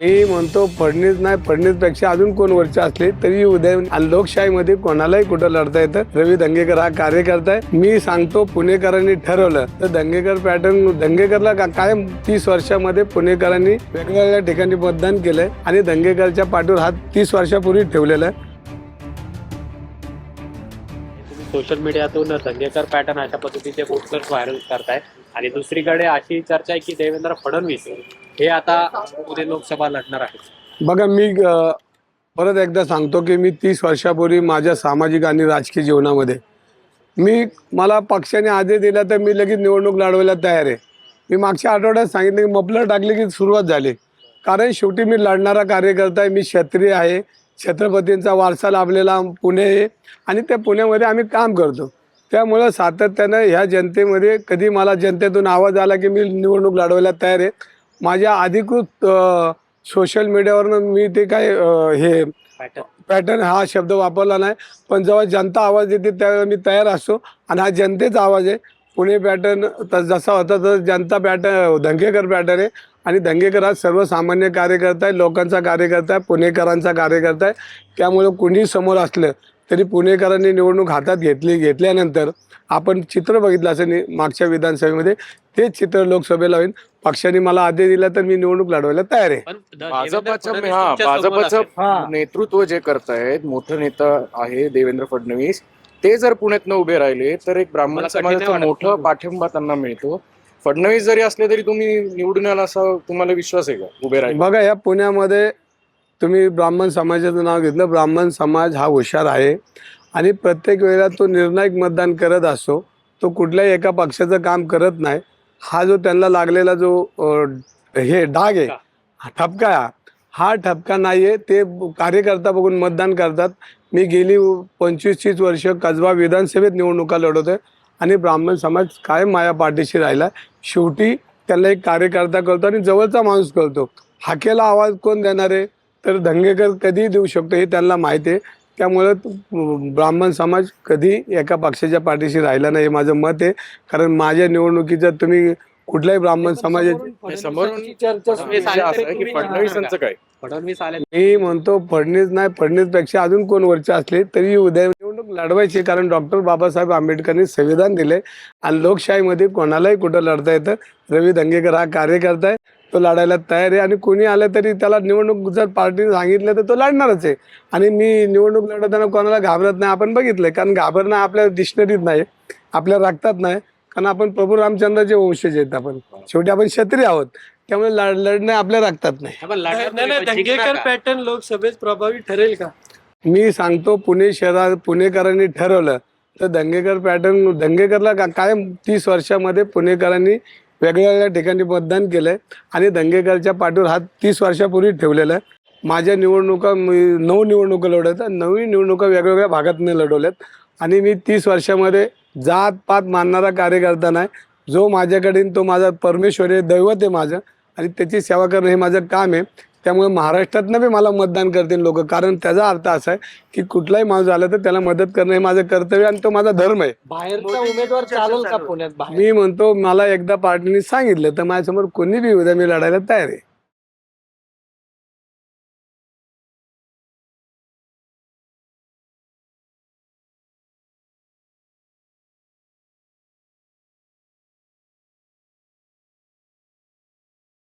मी म्हणतो फडणीस नाही फडणीसपेक्षा अजून कोण वरचे असले तरी उद्या आणि लोकशाहीमध्ये कोणालाही कुठं लढता येतं? रवी दंगेकर हा कार्यकर्ता आहे. मी सांगतो पुणेकरांनी ठरवलं. तर दंगेकर पॅटर्न दंगेकरला का- कायम तीस वर्षामध्ये पुणेकरांनी वेगवेगळ्या ठिकाणी मतदान केलंय आणि दंगेकरच्या पाठीवर हात तीस वर्षापूर्वी ठेवलेला आहे. सोशल मीडियातून दंगेकर पॅटर्न अशा पद्धतीचे पोस्टर्स व्हायरल करताय. आणि दुसरीकडे अशी चर्चा आहे की देवेंद्र फडणवीस हे आता उद्या लोकसभा लढणार आहेत. बघा मी अ, परत एकदा सांगतो की मी तीस वर्षापूर्वी माझ्या सामाजिक आणि राजकीय जीवनामध्ये मी मला पक्षाने आदेश दिला तर मी लगेच निवडणूक लढवायला तयार आहे. मी मागच्या आठवड्यात सांगितलं की मफलर टाकले की सुरुवात झाली. कारण शेवटी मी लढणारा कार्यकर्ता आहे मी क्षत्रिय आहे छत्रपतींचा वारसा लाभलेला पुणे आहे आणि त्या पुण्यामध्ये आम्ही काम करतो. त्यामुळं सातत्यानं ह्या जनतेमध्ये कधी मला जनतेतून आवाज आला की मी निवडणूक लढवायला तयार आहे. माझ्या अधिकृत सोशल मीडियावरनं मी ते काय हे पॅटर्न हा शब्द वापरला नाही. पण जेव्हा जनता आवाज देते त्यावेळेला मी तयार असतो. आणि हा जनतेचा आवाज आहे. पुणे पॅटर्न तर जसा होता तर जनता पॅटर्न दंगेकर पॅटर्न आहे. आणि दंगेकर हा सर्वसामान्य कार्यकर्ता आहे. लोकांचा कार्यकर्ता आहे. पुणेकरांचा कार्यकर्ता आहे. त्यामुळे कुणी समोर असलं तरी पुणेकरांनी निवडणूक हातात घेतली घेतल्यानंतर आपण चित्र बघितलं असेल नि- मागच्या विधानसभेमध्ये तेच चित्र लोकसभेला होईल. पक्षाने मला आदेश दिला तर मी निवडणूक लढवायला तयार आहे. भाजपाचं हा भाजपाचं. नेतृत्व जे करतायत मोठं नेता आहे देवेंद्र फडणवीस ते जर पुण्यातनं उभे राहिले तर एक ब्राह्मण समाजाचा. मोठा पाठिंबा त्यांना मिळतो. फडणवीस जरी असले तरी तुम्ही निवडून याल असा तुम्हाला विश्वास आहे का? उभे राहिले. बघा या पुण्यामध्ये तुम्ही ब्राह्मण समाजाचं नाव घेतलं ब्राह्मण समाज हा हुशार आहे. आणि प्रत्येक वेळेला तो निर्णायक मतदान करत असतो तो कुठल्याही एका पक्षाचं काम करत नाही. हा जो त्यांना लागलेला जो हे डाग आहे हा ठपका हा. ठपका नाही आहे ते कार्यकर्ता बघून मतदान करतात. मी गेली पंचवीस तीस वर्ष कसबा विधानसभेत निवडणुका लढवतोय आणि ब्राह्मण समाज कायम माया पाठीशी राहिला? शेवटी त्याला एक कार्यकर्ता करतो आणि जवळचा माणूस कळतो. हाकेला आवाज कोण देणार आहे? तर दंगेकर कधी देऊ शकतो हे त्यांना माहिती आहे. त्यामुळं ब्राह्मण समाज कधी एका पक्षाच्या पाठीशी राहिला नाही हे माझं मत आहे. कारण माझ्या निवडणुकीचं तुम्ही कुठल्याही ब्राह्मण समाजाचे फडणवीस फडणवीस मी म्हणतो फडणीस नाही फडणीसपेक्षा अजून कोण वरचे असले तरी उद्या निवडणूक लढवायची कारण डॉक्टर बाबासाहेब आंबेडकरांनी संविधान दिले आणि लोकशाहीमध्ये कोणालाही कुठं लढता येतं. रवी दंगेकर हा कार्यकर्ता आहे. तो लढायला तयार आहे. आणि कोणी आलं तरी त्याला निवडणूक जर पार्टीने सांगितलं तर तो लढणारच आहे. आणि मी निवडणूक लढवताना कोणाला घाबरत नाही. आपण बघितलंय. कारण घाबरणं आपल्या डिक्शनरीत नाही. आपल्या रक्तात नाही. कारण आपण प्रभू रामचंद्राचे वंशज आहेत आपण. शेवटी आपण क्षत्रिय आहोत. त्यामुळे लढ लढणं आपल्या रक्तात नाही. दंगेकर? पॅटर्न लोकसभेत प्रभावी ठरेल का? मी सांगतो पुणे शहरात पुणेकरांनी ठरवलं. तर दंगेकर पॅटर्न दंगेकरला कायम तीस वर्षामध्ये पुणेकरांनी वेगवेगळ्या ठिकाणी मतदान केलंय आणि दंगेकरच्या पाठीवर हात तीस वर्षापूर्वी ठेवलेला आहे. माझ्या निवडणुका मी नऊ निवडणुका लढवत नवीन निवडणुका वेगवेगळ्या भागातून लढवल्यात. आणि मी तीस वर्षामध्ये जात पात मानणारा कार्यकर्ता नाही. जो माझ्याकडे तो माझा परमेश्वर आहे दैवत आहे माझं. आणि त्याची सेवा करणं हे माझं काम आहे. त्यामुळे महाराष्ट्रातनं बी मला मतदान करतील लोक. कारण त्याचा अर्थ असा आहे की कुठलाही माणूस आला तर त्याला मदत करणं हे माझं कर्तव्य आणि तो माझा धर्म आहे. बाहेरचा उमेदवार चालेल का पुण्यात बाहेर? मी म्हणतो मला एकदा पार्टीने सांगितलं तर माझ्यासमोर कोणी बी उद्या मी लढायला तयार आहे.